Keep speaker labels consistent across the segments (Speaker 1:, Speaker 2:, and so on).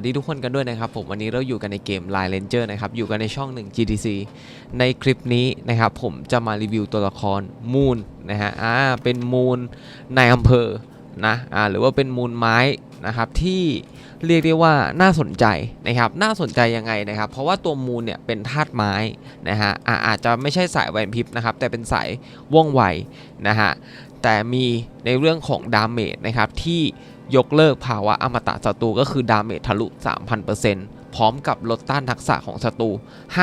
Speaker 1: สวัสดีทุกคนกันด้วยนะครับผมวันนี้เราอยู่กันในเกม Line Ranger นะครับอยู่กันในช่องหนึ่ง GTC ในคลิปนี้นะครับผมจะมารีวิวตัวละครมูนนะฮะอ่าเป็นมูนในอำเภอนะอ่าหรือว่าเป็นมูนไม้นะครับที่เรียกได้ว่าน่าสนใจนะครับน่าสนใจยังไงนะครับ เพราะว่าตัวมูนเนี่ยเป็นธาตุไม้นะฮะอ่าอาจจะไม่ใช่สายแหวนพิบนะครับแต่เป็นสายว่องไวนะฮะแต่มีในเรื่องของดาเมจนะครับที่ ยกเลิกภาวะอมตะศัตรูก็คือดาเมจทะลุ 3,000%พร้อมกับลดต้านทักษะของศัตรู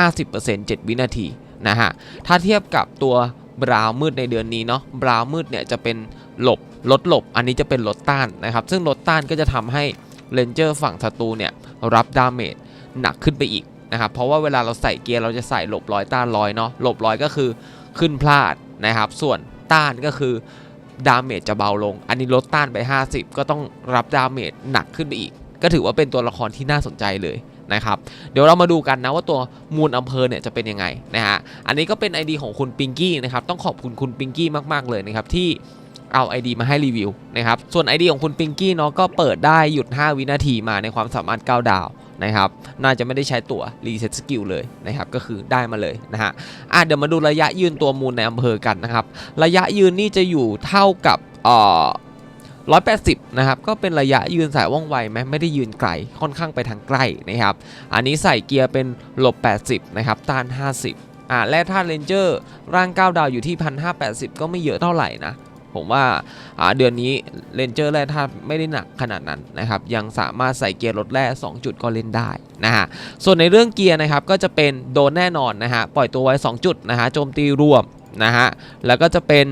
Speaker 1: 50% 7 วินาทีนะฮะ ถ้าเทียบกับตัวบราวน์มืดในเดือนนี้เนาะบราวน์มืดเนี่ยจะเป็นหลบลดหลบ อันนี้จะเป็นลดต้านนะครับ ซึ่งลดต้านก็จะทำให้เลนเจอร์ฝั่งศัตรูเนี่ยรับดาเมจหนักขึ้นไปอีกนะครับ เพราะว่าเวลาเราใส่เกียร์เราจะใส่หลบร้อยต้านร้อยเนาะหลบร้อยก็คือขึ้นพลาดนะครับ ส่วนต้านก็คือ ดาเมจจะเบาลง อันนี้ลดต้านไป 50 ก็ต้องรับดาเมจหนักขึ้นไปอีก ก็ถือว่าเป็นตัวละครที่น่าสนใจเลยนะครับเดี๋ยวเรามาดูกันนะว่าตัวมูลอำเภอเนี่ยจะเป็นยังไงนะฮะอันนี้ก็เป็น ID ของคุณปิงกี้นะครับต้องขอบคุณคุณปิงกี้มาก ๆ เลยนะครับที่เอา ID มาให้รีวิวนะครับส่วน ID ของคุณปิงกี้เนาะก็เปิดได้หยุด 5 วินาทีมาในความสามารถ9ดาว นะครับ น่าจะไม่ได้ใช้ตัวรีเซ็ตสกิลเลยนะครับ ก็คือได้มาเลยนะฮะอะเดี๋ยวมาดูระยะยืนตัวมูลในอำเภอกันนะครับ ระยะยืนนี่จะอยู่เท่ากับเอ่อ180 นะครับ ก็เป็นระยะยืนสายว่องไวไหมไม่ได้ยืนไกล ค่อนข้างไปทางใกล้นะครับ อันนี้ใส่เกียร์เป็นลบ 80 นะครับ ต้าน 50อ่าแร่ธาตุเรนเจอร์ร่าง 9 ดาวอยู่ที่1580 ก็ไม่เยอะเท่าไหร่นะ ผมว่าเดือนนี้เรนเจอร์แร่ธาตุไม่ได้หนักขนาดนั้นนะครับยังสามารถใส่เกียร์ลดแร่2จุดก็เล่นได้นะฮะส่วนในเรื่องเกียร์นะครับก็จะเป็นโดนแน่นอนนะฮะปล่อยตัวไว้ 2 จุดนะฮะโจมตีรวมนะฮะแล้วก็จะเป็น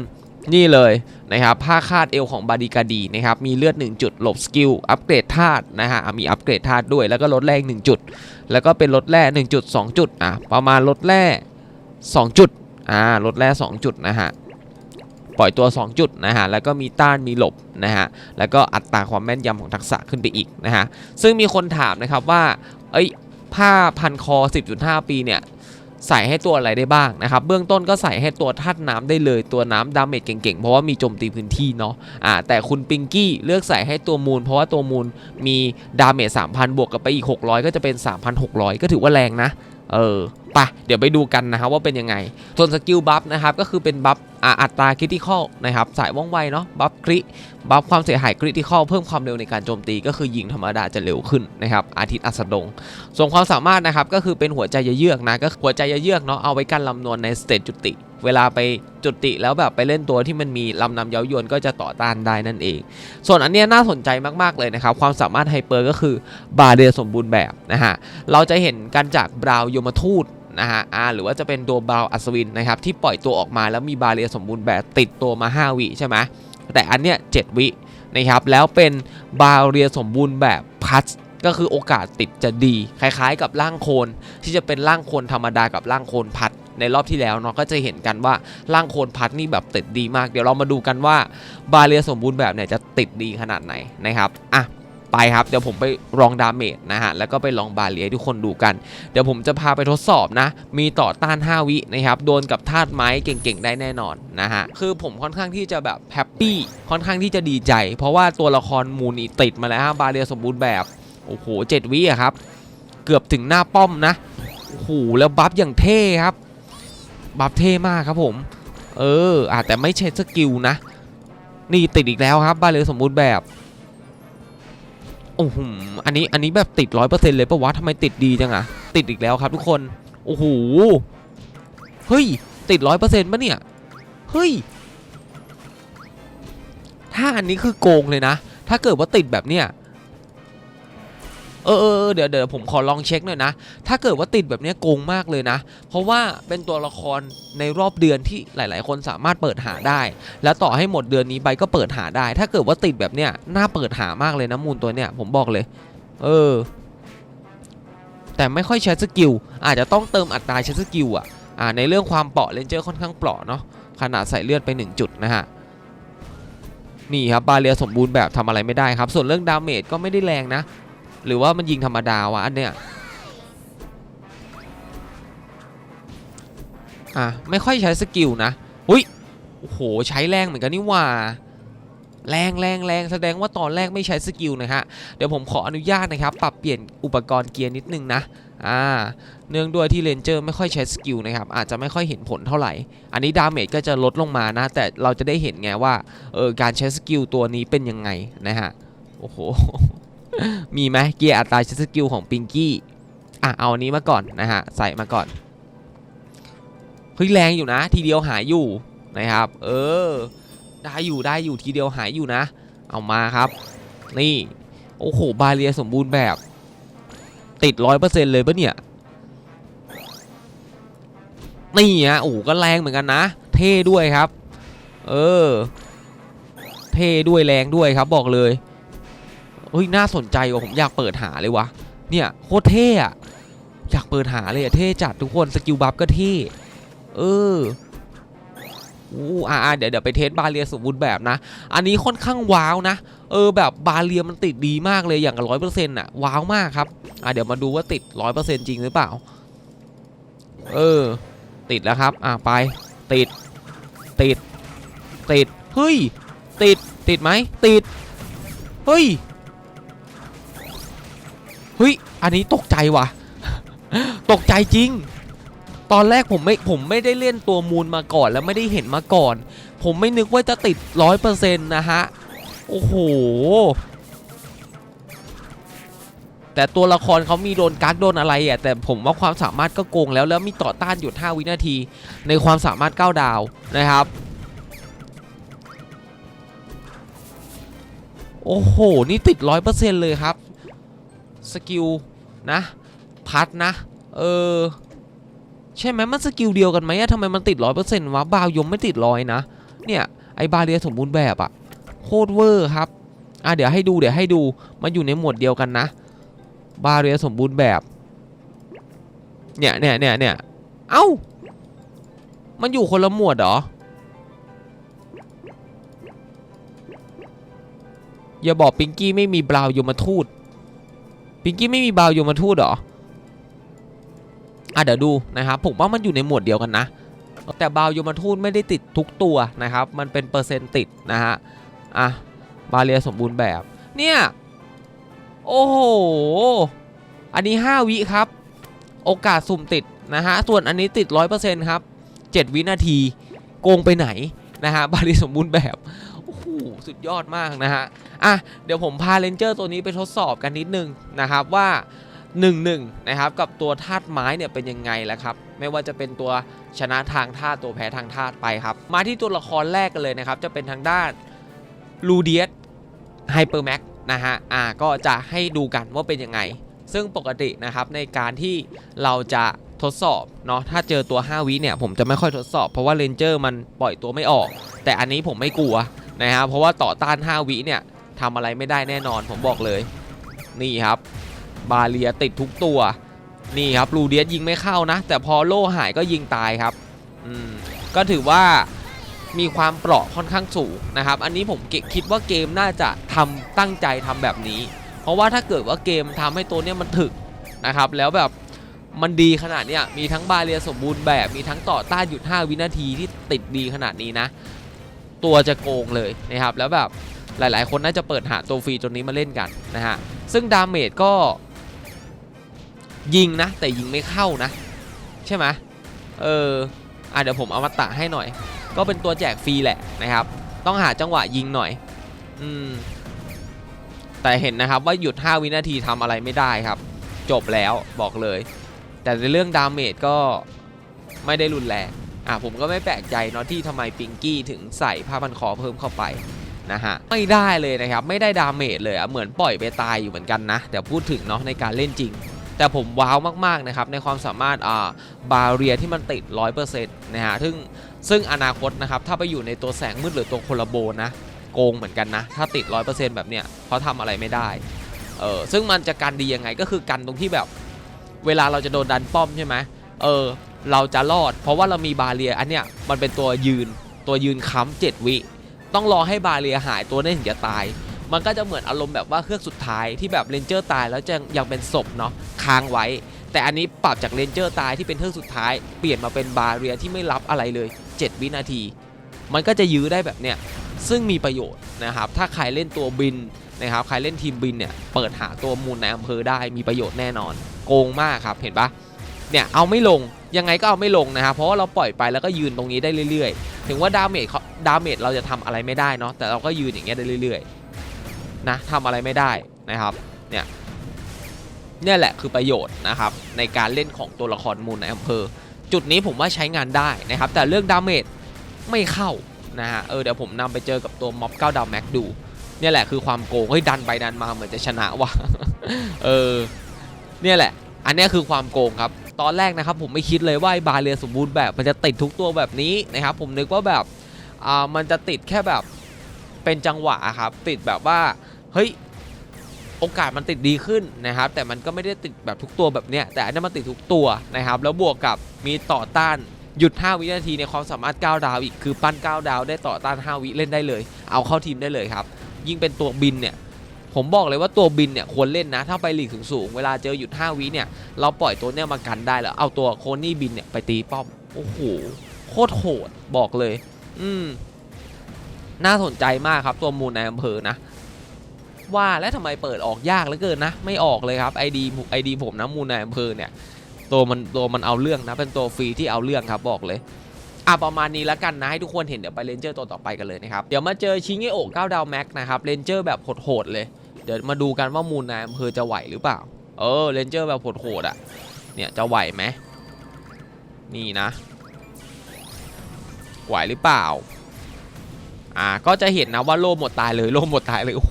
Speaker 1: นี่เลยนะครับผ้าคาดเอวของบาดีกาดีนะครับมีเลือด 1 จุดหลบสกิลอัปเกรดธาตุนะฮะอะมีอัปเกรดธาตุด้วยแล้วก็ลดแรง1จุด แล้วก็เป็นลดแร่1จุด2จุดอะประมาณลดแร่2จุดอ่าลดแร่2จุดนะฮะ ปล่อยตัว 2 จุดนะฮะแล้วก็มีต้านมีหลบนะฮะแล้วก็อัตราความแม่นยำของทักษะขึ้นไปอีกนะฮะซึ่งมีคนถามนะครับว่าเอ้ยผ้าพันคอ 10.5 ปีเนี่ยใส่ให้ตัวอะไรได้บ้างนะครับ เบื้องต้นก็ใส่ให้ตัวธาตุน้ำได้เลย ตัวน้ำดาเมจเก่งๆ เพราะว่ามีโจมตีพื้นที่เนาะอ่าแต่คุณปิงกี้เลือกใส่ให้ตัวมูล เพราะว่าตัวมูลมีดาเมจ3,000 บวกกับไปอีก 600 ก็จะเป็น 3,600 ก็ถือว่าแรงนะ เออไปเดี๋ยวไปดูกันนะครับว่าเป็นยังไง ส่วนสกิลบัฟนะครับก็คือเป็นบัฟอ่าอัตราคริติคอลนะครับสายว่องไวเนาะบัฟคริบัฟความเสียหายคริติคอลเพิ่มความเร็วในการโจมตีก็คือยิงธรรมดาจะเร็วขึ้นนะครับอาทิตย์อัสดง ส่วนความสามารถนะครับก็คือเป็นหัวใจเยือกนะก็หัวใจเยือกเนาะเอาไว้กันลำนวนในสเตจจุติเวลาไปจุติแล้วแบบไปเล่นตัวที่มันมีลำนำเย้ายวนก็จะต่อต้านได้นั่นเอง ส่วนอันนี้น่าสนใจมากๆเลยนะครับ ความสามารถไฮเปอร์ก็คือบาเรียสมบูรณ์แบบนะฮะ เราจะเห็นกันจากบราวยมทูตนะฮะอาหรือว่าจะเป็นตัวบราวอัศวินนะครับที่ปล่อยตัวออกมาแล้วมีบาเรียสมบูรณ์แบบติดตัวมา 5 วิใช่ไหมแต่อันเนี้ย7วินะครับแล้วเป็นบาเรียสมบูรณ์แบบพัสก็คือโอกาสติดจะดี คล้ายๆ กับร่างโคนที่จะเป็นร่างโคนธรรมดากับร่างโคนพัด ในรอบที่แล้วเนาะก็จะเห็นกันว่าร่างโคลนพัดนี่แบบติดดีมาก เดี๋ยวเรามาดูกันว่าบาเรียสมบูรณ์แบบเนี่ยจะติดดีขนาดไหนนะครับอะไปครับเดี๋ยวผมไปลองดาเมจนะฮะแล้วก็ไปลองบาเรียทุกคนดูกัน เดี๋ยวผมจะพาไปทดสอบนะ มีต่อต้าน 5 วินะครับโดนกับธาตุไม้เก่งๆ ได้แน่นอนนะฮะคือผมค่อนข้างที่จะแบบแฮปปี้ค่อนข้างที่จะดีใจ เพราะว่าตัวละครมูนี่ติดมาแล้วฮะบาเรียสมบูรณ์แบบ โอ้โหเจ็ดวิอะครับ เกือบถึงหน้าป้อมนะโอ้โหแล้วบัฟอย่างเท่ครับ บัฟเท่มากครับผม เอออาจแต่ไม่ใช่สกิลนะ นี่ติดอีกแล้วครับบาเรียสมบูรณ์แบบโอ้โหอันนี้อันนี้แบบติดร้อยเปอร์เซ็นต์เลยปะวะทำไมติดดีจังอะติดอีกแล้วครับทุกคน โอ้โห เฮ้ย ติดร้อยเปอร์เซ็นต์ปะเนี่ย เฮ้ย ถ้าอันนี้คือโกงเลยนะ ถ้าเกิดว่าติดแบบเนี้ย เออเดี๋ยวเดี๋ยวผมขอลองเช็คหน่อยนะ ถ้าเกิดว่าติดแบบนี้โกงมากเลยนะ เพราะว่าเป็นตัวละครในรอบเดือนที่หลาย ๆ คนสามารถเปิดหาได้ แล้วต่อให้หมดเดือนนี้ไปก็เปิดหาได้ ถ้าเกิดว่าติดแบบเนี้ยน่าเปิดหามากเลยนะมูลตัวเนี้ยผมบอกเลย เออ แต่ไม่ค่อยใช้สกิลอาจจะต้องเติมอัตราใช้สกิลอะอ่าในเรื่องความเปราะเลนเจอร์ค่อนข้างเปราะเนาะขนาดใส่เลือดไป 1 จุดนะฮะนี่ครับบาเรียสมบูรณ์แบบทำอะไรไม่ได้ครับ ส่วนเรื่องดาเมจก็ไม่ได้แรงนะ หรือว่ามันยิงธรรมดาวะอันเนี้ยอะไม่ค่อยใช้สกิลนะอุ้ยโอ้โหใช้แรงเหมือนกันนี่ว่าแรงแรงแรงแสดงว่าตอนแรกไม่ใช้สกิลนะฮะ เดี๋ยวผมขออนุญาตนะครับ ปรับเปลี่ยนอุปกรณ์เกียร์นิดนึงนะ อ่า เนื่องด้วยที่เลนเจอร์ไม่ค่อยใช้สกิลนะครับ อาจจะไม่ค่อยเห็นผลเท่าไหร่ อันนี้ดาเมจก็จะลดลงมานะ แต่เราจะได้เห็นไงว่า เออ การใช้สกิลตัวนี้เป็นยังไงนะฮะ โอ้โห มีไหมเกียร์อัตราใช้สกิลของปิงกี้อะเอาอันนี้มาก่อนนะฮะใส่มาก่อนเฮ้ยแรงอยู่นะ ทีเดียวหายอยู่นะครับ เออ ได้อยู่ได้อยู่ทีเดียวหายอยู่นะ เอามาครับ นี่โอ้โหบาเรียสมบูรณ์แบบ ติดร้อยเปอร์เซ็นต์เลยปะเนี่ยนี่ฮะโอ้ก็แรงเหมือนกันนะ เท่ด้วยครับ เออ เท่ด้วยแรงด้วยครับบอกเลย ฮ้ยน่าสนใจว่ะผมอยากเปิดหาเลยวะเนี่ยโคตรเท่อะอยากเปิดหาเลยอะเท่จัดทุกคนสกิลบัฟก็เท่เอออู้อ่าเดี๋ยวเดี๋ยวไปเทสบาเรียสมบูรณ์แบบนะ อันนี้ค่อนข้างว้าวนะ เออแบบบาเรียมันติดดีมากเลยอย่างกับร้อยเปอร์เซ็นต์อะว้าวมากครับ อะเดี๋ยวมาดูว่าติดร้อยเปอร์เซ็นต์จริงหรือเปล่า เออ ติดแล้วครับ อะไป ติด ติด ติด เฮ้ย ติด ติดไหม ติด เฮ้ย เฮ้ย อันนี้ตกใจว่ะ ตกใจจริง ตอนแรกผมไม่ผมไม่ได้เล่นตัวมูลมาก่อนแล้วไม่ได้เห็นมาก่อน ผมไม่นึกว่าจะติดร้อยเปอร์เซ็นต์นะฮะ โอ้โห แต่ตัวละครเขามีโดนกักโดนอะไรอะแต่ผมว่าความสามารถก็โกงแล้วแล้วมีต่อต้านหยุด5วินาที ในความสามารถ 9 ดาวนะครับโอ้โห นี่ติด100%เลยครับ สกิลนะพัดนะ เออ ใช่ไหมมันสกิลเดียวกันไหมอะทำไมมันติด100%วะบาวยมไม่ติดร้อยนะ เนี่ย ไอบาเรียสมบูรณ์แบบอะโคตรเวอร์ครับ อะเดี๋ยวให้ดูเดี๋ยวให้ดู มันอยู่ในหมวดเดียวกันนะ บาเรียสมบูรณ์แบบ เนี่ยเนี่ยเนี่ยเนี่ยเอ้า มันอยู่คนละหมวดเหรอ อย่าบอกปิงกี้ไม่มีบราวยมทูต ปิงกี้ไม่มีบาวยมทูตเหรออะเดี๋ยวดูนะครับผมว่ามันอยู่ในหมวดเดียวกันนะ แต่บาวยมทูตไม่ได้ติดทุกตัวนะครับ มันเป็นเปอร์เซ็นต์ติดนะฮะอะบาเรียสมบูรณ์แบบเนี่ยโอ้โหอันนี้ 5 วิครับ โอกาสสุ่มติดนะฮะส่วนอันนี้ติด 100%ครับ 7 วินาทีโกงไปไหนนะฮะบาเรียสมบูรณ์แบบ หสุดยอดมากนะฮะอะเดี๋ยวผมพาเลนเจอร์ตัวนี้ไปทดสอบกันนิดนึงนะครับว่า1 1นะครับกับตัวธาตุไม้เนี่ยเป็นยังไงแล้วครับไม่ว่าจะเป็นตัวชนะทางธาตุตัวแพ้ทางธาตุไปครับ มาที่ตัวละครแรกกันเลยนะครับ จะเป็นทางด้านลูเดียสไฮเปอร์แม็กนะฮะอ่าก็จะให้ดูกันว่าเป็นยังไง ซึ่งปกตินะครับในการที่เราจะทดสอบเนาะถ้าเจอตัว 5 วิเนี่ยผมจะไม่ค่อยทดสอบ เพราะว่าเลนเจอร์มันปล่อยตัวไม่ออก แต่อันนี้ผมไม่กลัว นะครับเพราะว่าต่อต้าน 5 วิเนี่ยทำอะไรไม่ได้แน่นอนผมบอกเลย นี่ครับบาเลียติดทุกตัวนี่ครับลูเดียสยิงไม่เข้านะ แต่พอโล่หายก็ยิงตายครับอืมก็ถือว่ามีความเปราะค่อนข้างสูงนะครับ อันนี้ผมคิดว่าเกมน่าจะทำตั้งใจทำแบบนี้ เพราะว่าถ้าเกิดว่าเกมทำให้ตัวเนี้ยมันถึกนะครับ แล้วแบบมันดีขนาดเนี้ยมีทั้งบาเรียสมบูรณ์แบบ มีทั้งต่อต้านหยุด 5 วินาทีที่ติดดีขนาดนี้นะ ตัวจะโกงเลยนะครับแล้วแบบหลาย ๆ คนน่าจะเปิดหาตัวฟรีตัวนี้มาเล่นกันนะฮะซึ่งดาเมจก็ยิงนะแต่ยิงไม่เข้านะ ใช่ไหมเอออะเดี๋ยวผมเอามาตะให้หน่อย ก็เป็นตัวแจกฟรีแหละนะครับ ต้องหาจังหวะยิงหน่อย อืมแต่เห็นนะครับว่าหยุด 5 วินาทีทำอะไรไม่ได้ครับ จบแล้วบอกเลย แต่ในเรื่องดาเมจก็ไม่ได้รุนแรง อะผมก็ไม่แปลกใจเนาะที่ทำไมปิงกี้ถึงใส่ผ้าพันคอเพิ่มเข้าไปนะฮะไม่ได้เลยนะครับ ไม่ได้ดาเมจเลยอะเหมือนปล่อยไปตายอยู่เหมือนกันนะเดี๋ยวพูดถึงเนาะในการเล่นจริง แต่ผมว้าวมากๆนะครับในความสามารถอ่าบาเรียที่มันติด 100%นะฮะซึ่งซึ่งอนาคตนะครับถ้าไปอยู่ในตัวแสงมืดหรือตัวโคลาโบนะโกงเหมือนกันนะ ถ้าติด 100%แบบเนี้ยเพราะทำอะไรไม่ได้เออซึ่งมันจะกันดียังไงก็คือกันตรงที่แบบ เวลาเราจะโดนดันป้อมใช่ไหมเออ เราจะรอด เพราะว่าเรามีบาเรียอันเนี้ยมันเป็นตัวยืนตัวยืนค้ำเจ็ดวิ ต้องรอให้บาเรียหายตัวนี้ถึงจะตาย มันก็จะเหมือนอารมณ์แบบว่าเครื่องสุดท้ายที่แบบเรนเจอร์ตายแล้วจะยังเป็นศพเนาะค้างไว้ แต่อันนี้ปรับจากเรนเจอร์ตายที่เป็นเครื่องสุดท้าย เปลี่ยนมาเป็นบาเรียที่ไม่รับอะไรเลย 7 วินาที มันก็จะยื้อได้แบบเนี้ยซึ่งมีประโยชน์นะครับถ้าใครเล่นตัวบินนะครับใครเล่นทีมบินเนี่ยเปิดหาตัวมูลในอำเภอได้มีประโยชน์แน่นอน โกงมากครับเห็นปะ เนี่ยเอาไม่ลงยังไงก็เอาไม่ลงนะครับเพราะว่าเราปล่อยไปแล้วก็ยืนตรงนี้ได้เรื่อยๆ ถึงว่าดาเมจเขาดาเมจเราจะทำอะไรไม่ได้เนาะแต่เราก็ยืนอย่างเงี้ยได้เรื่อยๆนะทำอะไรไม่ได้นะครับเนี่ยเนี่ยแหละคือประโยชน์นะครับในการเล่นของตัวละครมูลในอำเภอ จุดนี้ผมว่าใช้งานได้นะครับแต่เรื่องดาเมจไม่เข้านะฮะเออเดี๋ยวผมนำไปเจอกับตัวม็อบ9ดาวแม็กดูเนี่ยแหละคือความโกงเฮ้ยดันไปดันมาเหมือนจะชนะว่ะเออเนี่ยแหละ อันนี้คือความโกงครับ ตอนแรกนะครับผมไม่คิดเลยว่าไอ้บาเรียสมบูรณ์แบบมันจะติดทุกตัวแบบนี้นะครับผมนึกว่าแบบอ่ามันจะติดแค่แบบเป็นจังหวะครับติดแบบว่าเฮ้ยโอกาสมันติดดีขึ้นนะครับ แต่มันก็ไม่ได้ติดแบบทุกตัวแบบเนี้ยแต่อันนี้มันติดทุกตัวนะครับ แล้วบวกกับมีต่อต้านหยุด 5 วินาทีในความสามารถ 9 ดาวอีกคือปั้น 9 ดาวได้ต่อต้าน 5 วิเล่นได้เลย เอาเข้าทีมได้เลยครับ ยิ่งเป็นตัวบินเนี่ย ผมบอกเลยว่าตัวบินเนี่ยควรเล่นนะ ถ้าไปหลีกสูงสูงๆเวลาเจอหยุด5วิเนี่ยเราปล่อยตัวเนี่ยมากันได้แล้วเอาตัวโคนี่บินเนี่ยไปตีป้อมโอ้โหโคตรโหดบอกเลย อืมน่าสนใจมากครับตัวมูลในอำเภอนะว่าแล้วทำไมเปิดออกยากเหลือเกินนะ ไม่ออกเลยครับไอดีไอดีผมนะมูลในอำเภอเนี่ย ตัวมันตัวมันเอาเรื่องนะ เป็นตัวฟรีที่เอาเรื่องครับบอกเลยอะประมาณนี้แล้วกันนะ ให้ทุกคนเห็นเดี๋ยวไปเรนเจอร์ตัวต่อไปกันเลยนะครับ เดี๋ยวมาเจอชิงเงโอะ9ดาวแม็กนะครับเรนเจอร์แบบโหดๆเลย เดี๋ยวมาดูกันว่ามูลในอำเภอจะไหวหรือเปล่า เออเรนเจอร์แบบโหดๆอะ เนี่ยจะไหวไหมนี่นะ ไหวหรือเปล่า อ่าก็จะเห็นนะว่าโล่หมดตายเลยโล่หมดตายเลยโอ้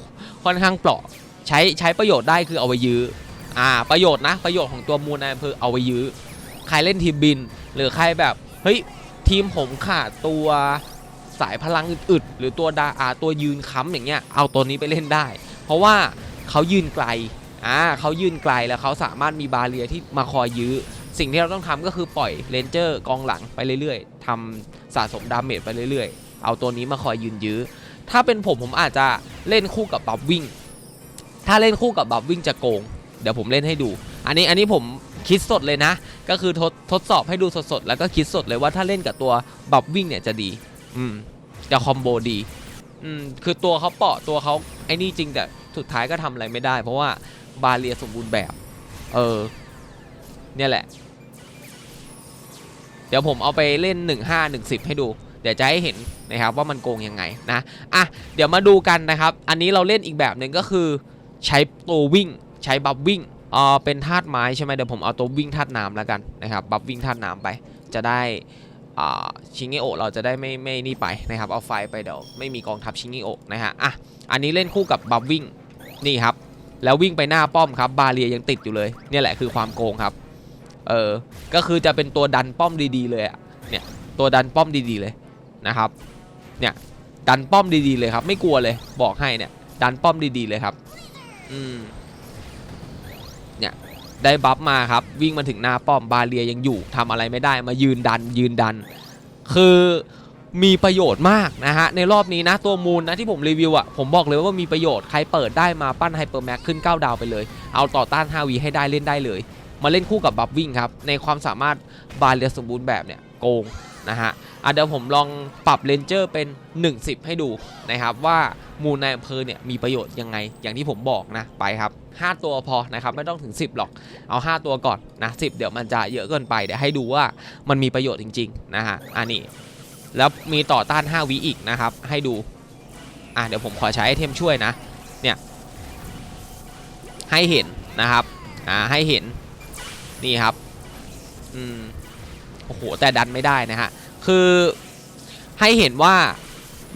Speaker 1: ค่อนข้างเปราะใช้ใช้ประโยชน์ได้คือเอาไปยื้ออ่าประโยชน์นะประโยชน์ของตัวมูลในอำเภอเอาไปยื้อใครเล่นทีมบิน หรือใครแบบเฮ้ยทีมผมขาดตัวสายพลังอึดๆหรือตัวดาอาตัวยืนค้ำอย่างเงี้ยเอาตัวนี้ไปเล่นได้ เพราะว่าเขายืนไกลอ่าเขายืนไกลแล้วเขาสามารถมีบาเรียที่มาคอยยื้อ สิ่งที่เราต้องทำก็คือปล่อยเลนเจอร์กองหลังไปเรื่อยๆทำสะสมดาเมจไปเรื่อยๆ เอาตัวนี้มาคอยยืนยื้อ ถ้าเป็นผมผมอาจจะเล่นคู่กับบับวิ่ง ถ้าเล่นคู่กับบับวิ่งจะโกง เดี๋ยวผมเล่นให้ดู อันนี้อันนี้ผมคิดสดเลยนะ ก็คือทดทดสอบให้ดูสดๆ แล้วก็คิดสดเลยว่าถ้าเล่นกับตัวบับวิ่งเนี่ยจะดี อืม จะคอมโบดี อืม คือตัวเขาเปาะตัวเขา ไอ้นี่จริงแต่สุดท้ายก็ทำอะไรไม่ได้ เพราะว่าบาเรียสมบูรณ์แบบ เออ เนี่ยแหละ เดี๋ยวผมเอาไปเล่น 1 5 1 10 ให้ดู เดี๋ยวจะให้เห็นนะครับว่ามันโกงยังไงนะอะเดี๋ยวมาดูกันนะครับ อันนี้เราเล่นอีกแบบหนึ่งก็คือ ใช้ตัววิ่ง ใช้บัฟวิ่งเออเป็นธาตุไม้ใช่ไหมเดี๋ยวผมเอาตัววิ่งธาตุน้ำแล้วกันนะครับ บัฟวิ่งธาตุน้ำไป จะได้ ชิงเงโอะเราจะได้ไม่ไม่นี่ไปนะครับ เอาไฟไปเดี๋ยวไม่มีกองทัพชิงเงโอะนะฮะอะอันนี้เล่นคู่กับบัฟวิ่งนี่ครับ แล้ววิ่งไปหน้าป้อมครับบาเรียยังติดอยู่เลยเนี่ยแหละคือความโกงครับเออก็คือจะเป็นตัวดันป้อมดีๆเลยอะเนี่ยตัวดันป้อมดีๆเลยนะครับเนี่ยดันป้อมดีๆเลยครับ ไม่กลัวเลยบอกให้เนี่ยดันป้อมดีๆเลยครับ อืม ได้บัฟมาครับ วิ่งมาถึงหน้าป้อมบาเรียยังอยู่ทำอะไรไม่ได้มายืนดันยืนดัน คือมีประโยชน์มากนะฮะ ในรอบนี้นะตัวมูลนะที่ผมรีวิวอะ่ะ ผมบอกเลยว่ามีประโยชน์ใครเปิดได้มาปั้นไฮเปอร์แม็กขึ้น 9 ดาวไปเลย เอาต่อต้าน 5วีให้ได้เล่นได้เลย มาเล่นคู่กับบัฟวิ่งครับ ในความสามารถบาเรียสมบูรณ์แบบเนี่ยโกงนะฮะ อะเดี๋ยวผมลองปรับเลนเจอร์เป็น 110 ให้ดูนะครับว่ามูลในอำเภอเนี่ยมีประโยชน์ยังไง อย่างที่ผมบอกนะไปครับ 5 ตัวพอนะครับไม่ต้องถึง 10 หรอกเอา 5 ตัวก่อนนะ10 เดี๋ยวมันจะเยอะเกินไปเดี๋ยวให้ดูว่ามันมีประโยชน์จริงๆนะฮะอันนี้แล้วมีต่อต้าน 5วิอีกนะครับให้ดูอะเดี๋ยวผมขอใช้ไอเทมช่วยนะเนี่ยให้เห็นนะครับอ่าให้เห็นนี่ครับอืมโอ้โหแต่ดันไม่ได้นะฮะ คือให้เห็นว่า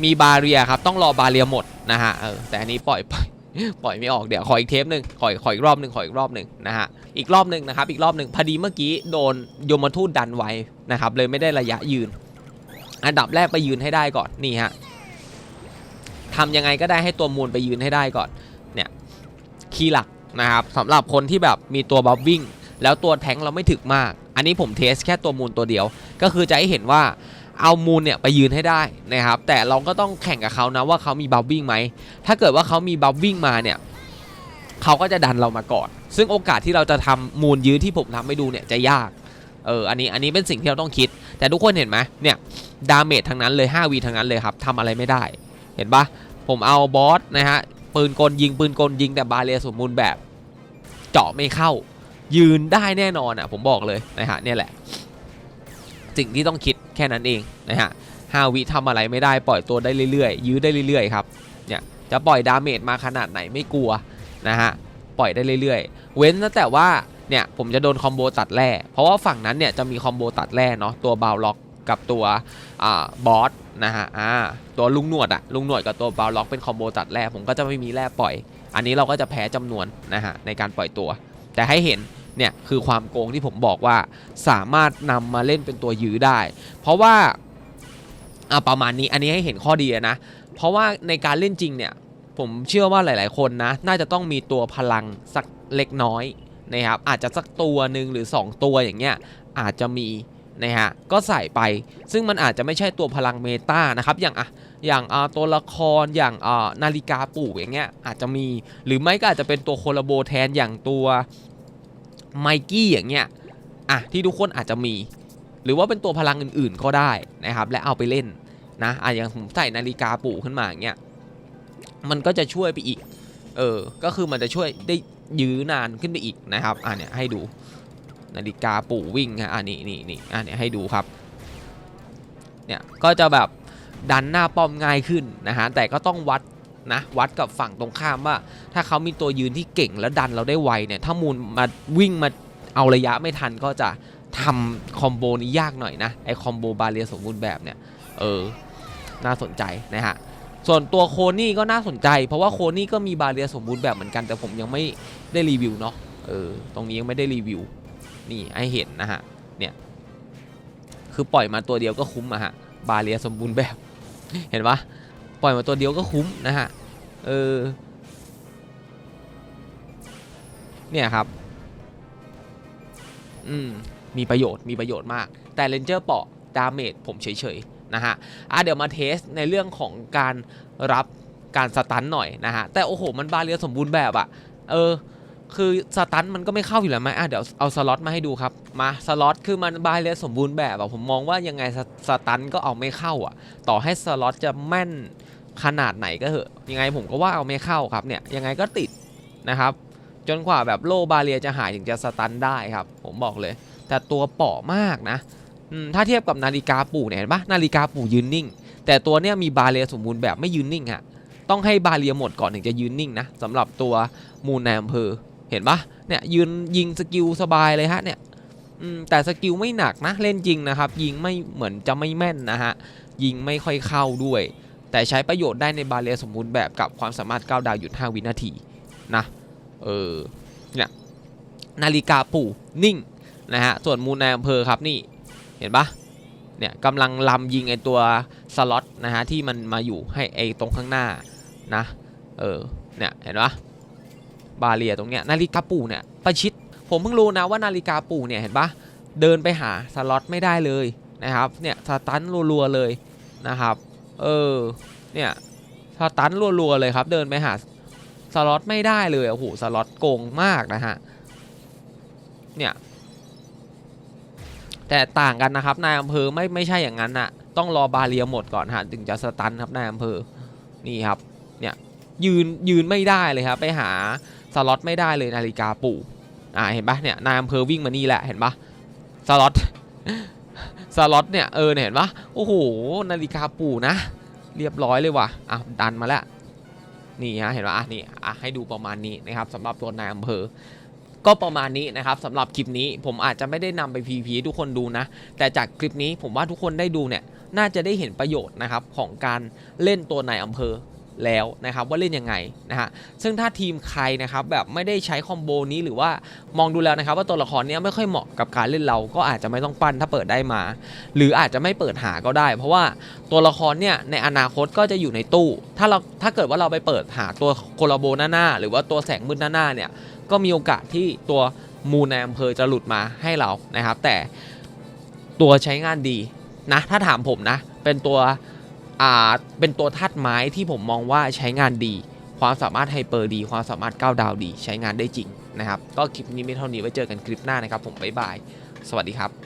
Speaker 1: มีบาเรียครับต้องรอบาเรียหมดนะฮะเออแต่อันนี้ปล่อยปล่อยปล่อยไม่ออกเดี๋ยวขออีกเทปหนึ่งขอขออีกรอบหนึ่งขออีกรอบหนึ่งนะฮะอีกรอบหนึ่งนะครับอีกรอบหนึ่งพอดีเมื่อกี้โดนโยมทูตดันไว้นะครับเลยไม่ได้ระยะยืน อันดับแรกไปยืนให้ได้ก่อนนี่ฮะทำยังไงก็ได้ให้ตัวมูลไปยืนให้ได้ก่อนเนี่ยคีย์หลักนะครับสำหรับคนที่แบบมีตัวบัฟวิ่ง แล้วตัวแทงเราไม่ถึกมาก อันนี้ผมเทสแค่ตัวมูลตัวเดียว ก็คือจะให้เห็นว่าเอามูลเนี่ยไปยืนให้ได้นะครับ แต่เราก็ต้องแข่งกับเขานะว่าเขามีบัฟวิ่งไหม ถ้าเกิดว่าเขามีบัฟวิ่งมาเนี่ยเขาก็จะดันเรามาก่อน ซึ่งโอกาสที่เราจะทำมูลยื้อที่ผมทำให้ดูเนี่ยจะยาก เออ อันนี้ อันนี้เป็นสิ่งที่เราต้องคิด แต่ทุกคนเห็นไหมเนี่ย ดาเมจทั้งนั้นเลย 5วีทั้งนั้นเลยครับทำอะไรไม่ได้ เห็นปะผมเอาบอสนะฮะ ปืนกลยิงปืนกลยิงแต่บาเรียสมบูรณ์แบบ เจาะไม่เข้า ยืนได้แน่นอนอะผมบอกเลยนะฮะเนี่ยแหละ สิ่งที่ต้องคิดแค่นั้นเองนะฮะห้าวิทำอะไรไม่ได้ปล่อยตัวได้เรื่อยๆ ยื้อได้เรื่อยๆครับเนี่ยจะปล่อยดาเมจมาขนาดไหนไม่กลัวนะฮะปล่อยได้เรื่อยๆ เว้นแต่ว่าเนี่ยผมจะโดนคอมโบตัดแร่เพราะว่าฝั่งนั้นเนี่ยจะมีคอมโบตัดแร่เนาะตัวบาวล็อกกับตัวอ่าบอสนะฮะอ่าตัวลุงหนวดอะลุงหนวดกับตัวบาวล็อกเป็นคอมโบตัดแร่ผมก็จะไม่มีแร่ปล่อย อันนี้เราก็จะแพ้จำนวนนะฮะในการปล่อยตัว แต่ให้เห็น เนี่ยคือความโกงที่ผมบอกว่าสามารถนำมาเล่นเป็นตัวยื้อได้ เพราะว่าอะประมาณนี้อันนี้ให้เห็นข้อดีนะ เพราะว่าในการเล่นจริงเนี่ยผมเชื่อว่าหลาย ๆ คนนะ น่าจะต้องมีตัวพลังสักเล็กน้อยนะครับอาจจะสักตัวหนึ่งหรือ 2 ตัวอย่างเงี้ยอาจจะมีนะฮะก็ใส่ไป ซึ่งมันอาจจะไม่ใช่ตัวพลังเมตานะครับอย่างอะอย่างอ่าตัวละครอย่างอ่านาฬิกาปลูกอย่างเงี้ยอาจจะมี หรือไม่ก็อาจจะเป็นตัวโคลโบแทนอย่างตัว ไมกี้อย่างเงี้ยอะที่ทุกคนอาจจะมี หรือว่าเป็นตัวพลังอื่นๆก็ได้นะครับ และเอาไปเล่นนะอะอย่างผมใส่นาฬิกาปลูกขึ้นมาอย่างเงี้ยมันก็จะช่วยไปอีก เออ ก็คือมันจะช่วยได้ยื้อนานขึ้นไปอีกนะครับ อ่าเนี่ยให้ดูนาฬิกาปู่วิ่งฮะอ่านี่นี่นี่อ่าเนี่ยให้ดูครับ เนี่ยก็จะแบบดันหน้าป้อมง่ายขึ้นนะฮะแต่ก็ต้องวัด นะวัดกับฝั่งตรงข้ามว่า ถ้าเขามีตัวยืนที่เก่งแล้วดันเราได้ไวเนี่ยถ้ามูลมาวิ่งมาเอาระยะไม่ทันก็จะทำคอมโบนี้ยากหน่อยนะไอคอมโบบาเรียสมบูรณ์แบบเนี่ยเออน่าสนใจนะฮะส่วนตัวโคนี่ก็น่าสนใจ เพราะว่าโคนี่ก็มีบาเรียสมบูรณ์แบบเหมือนกันแต่ผมยังไม่ได้รีวิวเนาะเออตรงนี้ยังไม่ได้รีวิวนี่ให้เห็นนะฮะเนี่ยคือปล่อยมาตัวเดียวก็คุ้มอะฮะบาเรียสมบูรณ์แบบเห็นปะ ปล่อยมาตัวเดียวก็คุ้มนะฮะ เออ เนี่ยครับ อืม มีประโยชน์ มีประโยชน์มาก แต่เลนเจอร์เปาะดาเมจผมเฉยๆ นะฮะ อะเดี๋ยวมาเทสในเรื่องของการรับการสตันหน่อยนะฮะ แต่โอ้โห มันบาเรียสมบูรณ์แบบอะเออ คือสตันมันก็ไม่เข้าอยู่แล้วไหมอะเดี๋ยวเอาสล็อตมาให้ดูครับ มาสล็อตคือมันบาเรียสมบูรณ์แบบอะผมมองว่ายังไงสสตันก็เอาไม่เข้าอะต่อให้สล็อตจะแม่น ขนาดไหนก็เหอะ ยังไงผมก็ว่าเอาไม่เข้าครับเนี่ยยังไงก็ติดนะครับ จนกว่าแบบโลบาเรียจะหายถึงจะสตันได้ครับ ผมบอกเลย แต่ตัวเปาะมากนะถ้าเทียบกับนาฬิกาปู่เนี่ยเห็นปะนาฬิกาปู่ยืนนิ่ง แต่ตัวเนี้ยมีบาเรียสมบูรณ์แบบไม่ยืนนิ่งฮะต้องให้บาเรียหมดก่อนถึงจะยืนนิ่งนะสำหรับตัวมูลในอำเภอเห็นปะเนี่ยยืนยิงสกิลสบายเลยฮะเนี่ยแต่สกิลไม่หนักนะเล่นจริงนะครับ ยิงไม่เหมือนจะไม่แม่นนะฮะยิงไม่ค่อยเข้าด้วย แต่ใช้ประโยชน์ได้ในบาเรียสมบูรณ์แบบกับความสามารถก้าวดาวหยุด 5 วินาทีนะเออเนี่ยนาฬิกาปู่นิ่งนะฮะส่วนมูลในอำเภอครับนี่เห็นปะเนี่ยกำลังลำยิงไอตัวสล็อตนะฮะที่มันมาอยู่ให้ไอตรงข้างหน้านะเออเนี่ยเห็นปะบาเรียตรงเนี้ยนาฬิกาปู่เนี่ยประชิดผมเพิ่งรู้นะว่านาฬิกาปู่เนี่ยเห็นปะเดินไปหาสล็อตไม่ได้เลยนะครับเนี่ยสตันรัวๆเลยนะครับ เออ เนี่ยสตันรัวๆเลยครับ เดินไปหาสล็อตไม่ได้เลยโอ้โหสล็อตโกงมากนะฮะ เนี่ย แต่ต่างกันนะครับนายอำเภอไม่ไม่ใช่อย่างนั้นนะต้องรอบาเรียหมดก่อนฮะถึงจะสตันครับนายอำเภอ นี่ครับ เนี่ยยืนยืนไม่ได้เลยครับไปหาสล็อตไม่ได้เลยนาฬิกาปู่อ่าเห็นปะเนี่ยนายอำเภอวิ่งมานี่แหละเห็นปะสล็อต สล็อตเนี่ยเออเห็นปะโอ้โหนาฬิกาปู่นะ เรียบร้อยเลยว่ะอะดันมาแล้วนี่ฮะเห็นปะอะนี่อะให้ดูประมาณนี้นะครับสำหรับตัวนายอำเภอก็ประมาณนี้นะครับสำหรับคลิปนี้ผมอาจจะไม่ได้นำไป PVP ให้ทุกคนดูนะ แต่จากคลิปนี้ผมว่าทุกคนได้ดูเนี่ยน่าจะได้เห็นประโยชน์นะครับของการเล่นตัวนายอำเภอ แล้วนะครับว่าเล่นยังไงนะฮะซึ่งถ้าทีมใครนะครับแบบไม่ได้ใช้คอมโบนี้หรือว่ามองดูแล้วนะครับว่าตัวละครนี้ไม่ค่อยเหมาะกับการเล่นเราก็อาจจะไม่ต้องปั้นถ้าเปิดได้มา หรืออาจจะไม่เปิดหาก็ได้ เพราะว่าตัวละครเนี่ยในอนาคตก็จะอยู่ในตู้ ถ้าเราถ้าเกิดว่าเราไปเปิดหาตัวโคลาโบหน้าหรือว่าตัวแสงมืดหน้าเนี่ยก็มีโอกาสที่ตัวมูลในอำเภอจะหลุดมาให้เรานะครับ แต่ตัวใช้งานดีนะถ้าถามผมนะ เป็นตัว อ่าเป็นตัวธาตุไม้ที่ผมมองว่าใช้งานดี ความสามารถไฮเปอร์ดี ความสามารถก้าวดาวดี ใช้งานได้จริงนะครับ ก็คลิปนี้ไม่เท่านี้ไว้เจอกันคลิปหน้านะครับ ผมบ๊ายบาย สวัสดีครับ